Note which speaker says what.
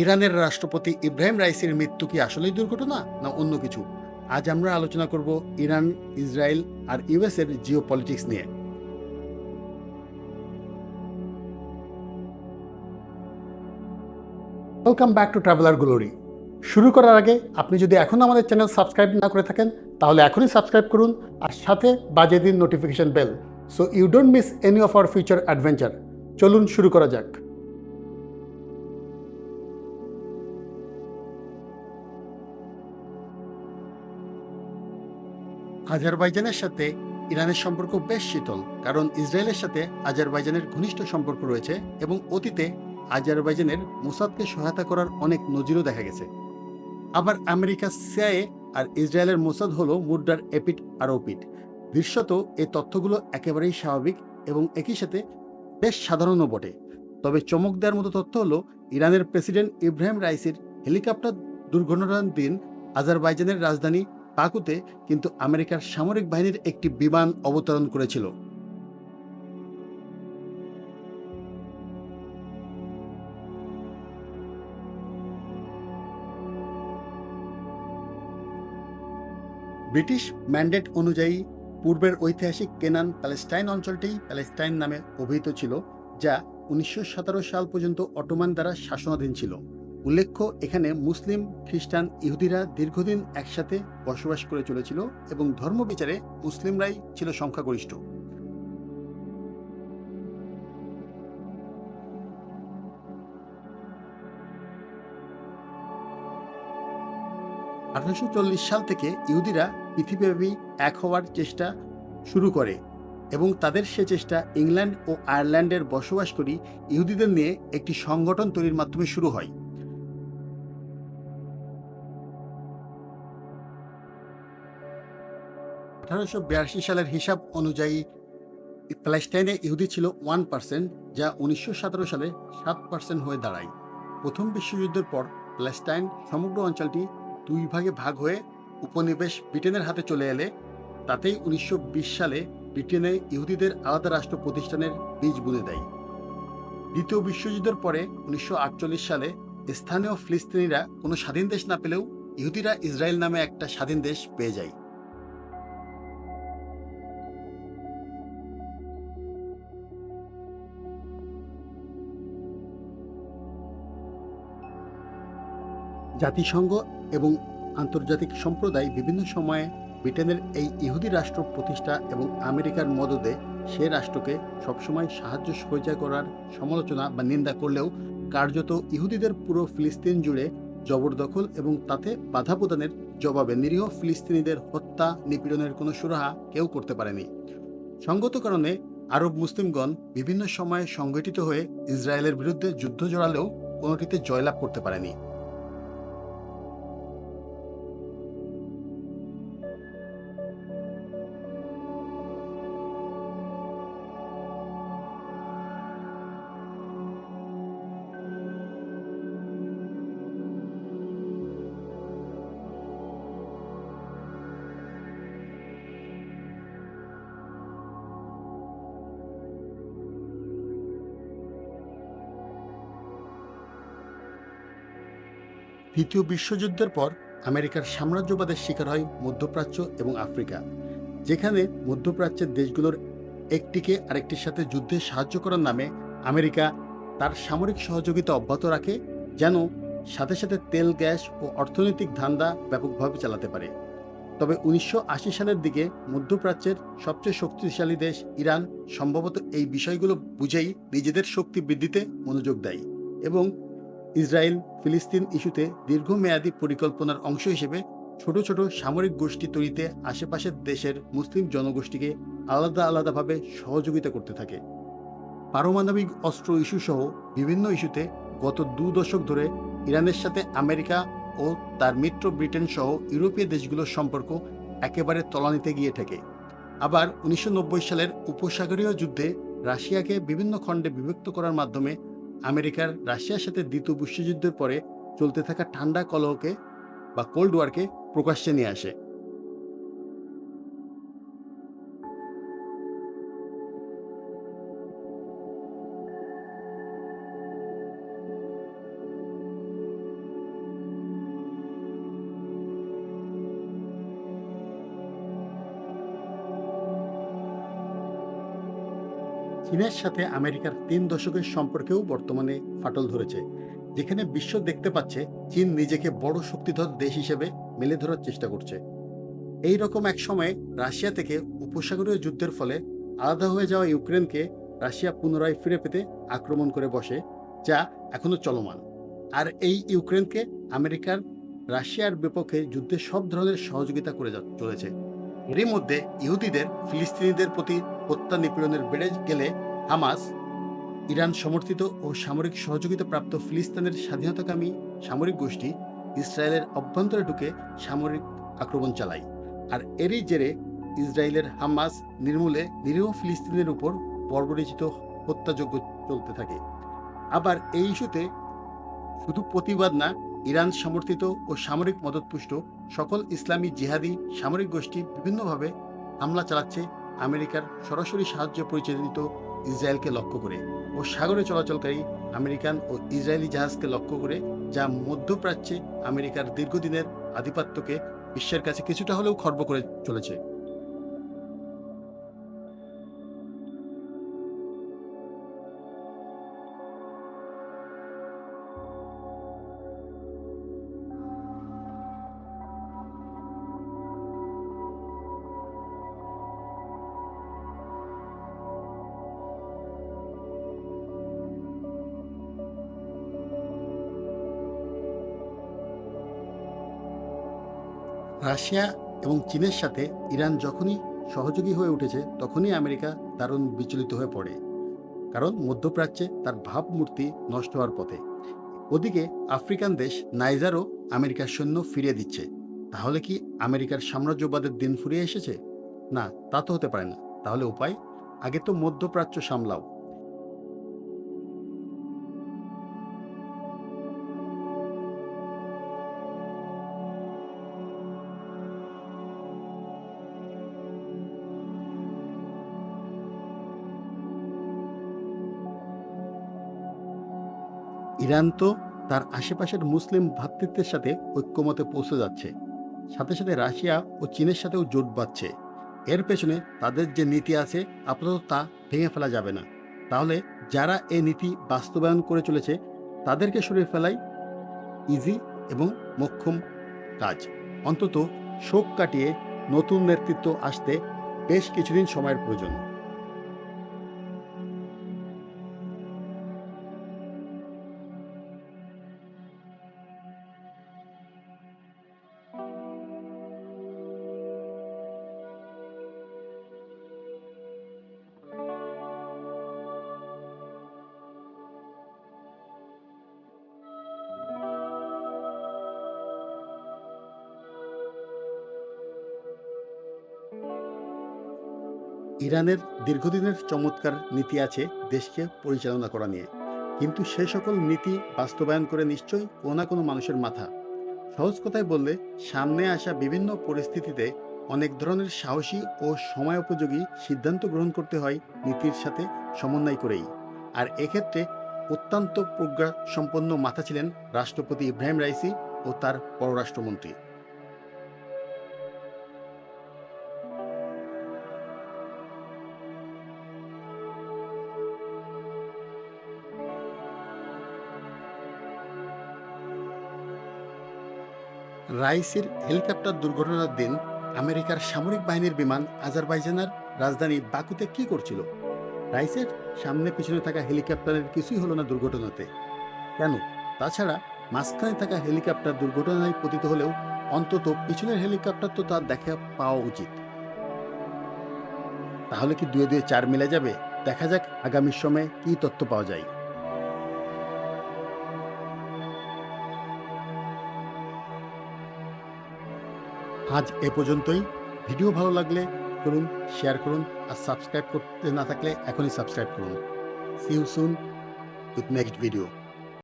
Speaker 1: ইরানের রাষ্ট্রপতি ইব্রাহিম রাইসির মৃত্যু কি আসলেই দুর্ঘটনা না অন্য কিছু? আজ আমরা আলোচনা করব ইরান, ইসরায়েল আর ইউএস এর জিও পলিটিক্স নিয়ে। Welcome back to traveller glory শুরু করার আগে আপনি যদি এখনও আমাদের চ্যানেল সাবস্ক্রাইব না করে থাকেন, তাহলে এখনই সাবস্ক্রাইব করুন আর সাথে বাজিয়ে দিন notification bell so you don't miss any of our future adventure চলুন শুরু করা যাক। আজারবাইজানের সাথে ইরানের সম্পর্ক বেশ শীতল, কারণ ইসরায়েলের সাথে আজারবাইজানের ঘনিষ্ঠ সম্পর্ক রয়েছে এবং অতীতে আজারবাইজানের মোসাদকে সহায়তা করার অনেক নজিরও দেখা গেছে। আবার আমেরিকা সিআইএ আর ইসরায়েলের মোসাদ হলো মুদ্রার এপিট আর ওপিট। দৃশ্যত এই তথ্যগুলো একেবারেই স্বাভাবিক এবং একই সাথে বেশ সাধারণও বটে। তবে চমক দেওয়ার মতো তথ্য হলো, ইরানের প্রেসিডেন্ট ইব্রাহিম রাইসির হেলিকপ্টার দুর্ঘটনার দিন আজারবাইজানের রাজধানী বাকুতে কিন্তু আমেরিকার সামরিক বাহিনীর একটি বিমান অবতরণ করেছিল। ব্রিটিশ ম্যান্ডেট অনুযায়ী পূর্বের ঐতিহাসিক কেনান প্যালেস্টাইন অঞ্চলটি প্যালেস্টাইন নামে অভিহিত ছিল, যা উনিশশো সতেরো সাল পর্যন্ত অটোমান দ্বারা শাসনাধীন ছিল। উল্লেখ্য, এখানে মুসলিম, খ্রিস্টান, ইহুদিরা দীর্ঘদিন একসাথে বসবাস করে চলেছিল এবং ধর্ম বিচারে মুসলিমরাই ছিল সংখ্যাগরিষ্ঠ। আঠারোশো চল্লিশ সাল থেকে ইহুদিরা পৃথিবীব্যাপী এক হওয়ার চেষ্টা শুরু করে এবং তাদের সে চেষ্টা ইংল্যান্ড ও আয়ারল্যান্ডের বসবাসকারী ইহুদিদের নিয়ে একটি সংগঠন তৈরির মাধ্যমে শুরু হয়। আঠারোশো বিরাশি সালের হিসাব অনুযায়ী, প্যালেস্টাইনে ইহুদি ছিল ওয়ান পার্সেন্ট, যা উনিশশো সতেরো সালে সাত পার্সেন্ট হয়ে দাঁড়ায়। প্রথম বিশ্বযুদ্ধের পর প্যালেস্টাইন সমগ্র অঞ্চলটি দুই ভাগে ভাগ হয়ে উপনিবেশ ব্রিটেনের হাতে চলে এলে, তাতেই উনিশশো বিশ সালে ব্রিটেনে ইহুদিদের আলাদা রাষ্ট্র প্রতিষ্ঠানের বীজ বুনে দেয়। দ্বিতীয় বিশ্বযুদ্ধের পরে উনিশশো আটচল্লিশ সালে স্থানীয় ফিলিস্তিনিরা কোনো স্বাধীন দেশ না পেলেও ইহুদিরা ইসরায়েল নামে একটা স্বাধীন দেশ পেয়ে যায়। জাতিসংঘ এবং আন্তর্জাতিক সম্প্রদায় বিভিন্ন সময়ে ব্রিটেনের এই ইহুদি রাষ্ট্র প্রতিষ্ঠা এবং আমেরিকার মদদে সে রাষ্ট্রকে সবসময় সাহায্য সহযোগিতা করার সমালোচনা বা নিন্দা করলেও কার্যত ইহুদিদের পুরো ফিলিস্তিন জুড়ে জবরদখল এবং তাতে বাধা প্রদানের জবাবে নিরীহ ফিলিস্তিনিদের হত্যা, নিপীড়নের কোনো সুরাহা কেউ করতে পারেনি। সঙ্গত কারণে আরব মুসলিমগণ বিভিন্ন সময়ে সংগঠিত হয়ে ইসরায়েলের বিরুদ্ধে যুদ্ধ জড়ালেও কোনোটিতে জয়লাভ করতে পারেনি। দ্বিতীয় বিশ্বযুদ্ধের পর আমেরিকার সাম্রাজ্যবাদের শিকার হয় মধ্যপ্রাচ্য এবং আফ্রিকা, যেখানে মধ্যপ্রাচ্যের দেশগুলোর একটিকে আরেকটির সাথে যুদ্ধে সাহায্য করার নামে আমেরিকা তার সামরিক সহযোগিতা অব্যাহত রাখে, যেন সাথে সাথে তেল, গ্যাস ও অর্থনৈতিক ধান্দা ব্যাপকভাবে চালাতে পারে। তবে উনিশশো আশি সালের দিকে মধ্যপ্রাচ্যের সবচেয়ে শক্তিশালী দেশ ইরান সম্ভবত এই বিষয়গুলো বুঝেই নিজেদের শক্তি বৃদ্ধিতে মনোযোগ দেয় এবং ইসরায়েল ফিলিস্তিন ইস্যুতে দীর্ঘমেয়াদী পরিকল্পনার অংশ হিসেবে ছোট ছোট সামরিক গোষ্ঠী তৈরিতে আশেপাশের দেশের মুসলিম জনগোষ্ঠীকে আলাদা আলাদাভাবে সহযোগিতা করতে থাকে। পারমাণবিক অস্ত্র ইস্যু সহ বিভিন্ন ইস্যুতে গত দু দশক ধরে ইরানের সাথে আমেরিকা ও তার মিত্র ব্রিটেন সহ ইউরোপীয় দেশগুলোর সম্পর্ক একেবারে তলানিতে গিয়ে থাকে আবার উনিশশো নব্বই সালের উপসাগরীয় যুদ্ধে রাশিয়াকে বিভিন্ন খণ্ডে বিভক্ত করার মাধ্যমে আমেরিকার রাশিয়ার সাথে দ্বিতীয় বিশ্বযুদ্ধের পরে চলতে থাকা ঠান্ডা কলহকে বা কোল্ড ওয়ারকে প্রকাশ্যে নিয়ে আসে। চীনের সাথে আমেরিকার তিন দশকের সম্পর্কেও বর্তমানে ফাটল ধরেছে, যেখানে বিশ্ব দেখতে পাচ্ছে চীন নিজেকে বড় শক্তিধর দেশ হিসেবে মেলে ধরার চেষ্টা করছে। এই রকম এক সময়ে রাশিয়া থেকে উপসাগরীয় যুদ্ধের ফলে আলাদা হয়ে যাওয়া ইউক্রেনকে রাশিয়া পুনরায় ফিরে পেতে আক্রমণ করে বসে, যা এখনও চলমান। আর এই ইউক্রেনকে আমেরিকার রাশিয়ার বিপক্ষে যুদ্ধে সব ধরনের সহযোগিতা করে চলেছে। এরই মধ্যে ইহুদিদের, ফিলিস্তিনিদের প্রতি হত্যা নিপীড়নের বেড়ে গেলে হামাস, ইরান সমর্থিত ও সামরিক সহযোগিতা প্রাপ্ত ফিলিস্তিনের স্বাধীনতাকামী সামরিক গোষ্ঠী ইসরায়েলের অভ্যন্তরে ঢুকে সামরিক আক্রমণ চালায়। আর এরই জেরে ইসরায়েলের হামাস নির্মূলে নিরীহ ফিলিস্তিনের উপর বর্বরিচিত হত্যাযজ্ঞ চলতে থাকে। আবার এই ইস্যুতে শুধু প্রতিবাদ না ইরান সমর্থিত ও সামরিক মদতপুষ্ট সকল ইসলামী জিহাদি সামরিক গোষ্ঠী বিভিন্নভাবে হামলা চালাচ্ছে আমেরিকার সরাসরি সাহায্য পরিচালিত ইসরায়েলকে লক্ষ্য করে ও সাগরে চলাচলকারী আমেরিকান ও ইসরায়েলি জাহাজকে লক্ষ্য করে, যা মধ্যপ্রাচ্যে আমেরিকার দীর্ঘদিনের আধিপত্যকে বিশ্বের কাছে কিছুটা হলেও খর্ব করে চলেছে। রাশিয়া এবং চীনের সাথে ইরান যখনই সহযোগী হয়ে উঠেছে, তখনই আমেরিকা দারুণ বিচলিত হয়ে পড়ে। কারণ মধ্যপ্রাচ্যে তার ভাবমূর্তি নষ্ট হওয়ার পথে। ওদিকে আফ্রিকান দেশ নাইজারও আমেরিকার সৈন্য ফিরিয়ে দিচ্ছে। তাহলে কি আমেরিকার সাম্রাজ্যবাদের দিন ফুরিয়ে এসেছে? না, তা তো হতে পারে না। তাহলে উপায়? আগে তো মধ্যপ্রাচ্য সামলাও। ইরান তো তার আশেপাশের মুসলিম ভ্রাতৃত্বের সাথে ঐক্যমতে পৌঁছে যাচ্ছে। সাথে সাথে রাশিয়া ও চীনের সাথেও জোট বাঁধছে। এর পেছনে তাদের যে নীতি আছে, আপাতত তা ভেঙে ফেলা যাবে না। তাহলে যারা এই নীতি বাস্তবায়ন করে চলেছে, তাদেরকে সরিয়ে ফেলাই ইজি এবং মক্ষম কাজ। অন্তত শোক কাটিয়ে নতুন নেতৃত্ব আসতে বেশ কিছুদিন সময়ের প্রয়োজন। ইরানের দীর্ঘদিনের চমৎকার নীতি আছে দেশকে পরিচালনা করা নিয়ে। কিন্তু সে সকল নীতি বাস্তবায়ন করে নিশ্চয়ই কোনো না কোনো মানুষের মাথা। সহজ কথায় বললে, সামনে আসা বিভিন্ন পরিস্থিতিতে অনেক ধরনের সাহসী ও সময়োপযোগী সিদ্ধান্ত গ্রহণ করতে হয় নীতির সাথে সমন্বয় করেই। আর এক্ষেত্রে অত্যন্ত প্রজ্ঞা সম্পন্ন মাথা ছিলেন রাষ্ট্রপতি ইব্রাহিম রাইসি ও তার পররাষ্ট্রমন্ত্রী। রাইসির হেলিকপ্টার দুর্ঘটনার দিন আমেরিকার সামরিক বাহিনীর বিমান আজারবাইজানের রাজধানী বাকুতে কি করছিল? রাইসের সামনে পিছনে থাকা হেলিকপ্টারের কিছুই হলো না দুর্ঘটনাতে। কেন? তাছাড়া মাঝখানে থাকা হেলিকপ্টার দুর্ঘটনায় পতিত হলেও অন্তত পিছনের হেলিকপ্টার তো তার দেখা পাওয়া উচিত। তাহলে কি দুয়ে দুয়ে চার মিলে যাবে? দেখা যাক আগামী সময়ে কি তথ্য পাওয়া যায়। আজ এ পর্যন্তই। ভিডিও ভালো লাগলে করুন শেয়ার করুন, আর সাবস্ক্রাইব করতে না থাকলে এখনই সাবস্ক্রাইব করুন। See you soon with next video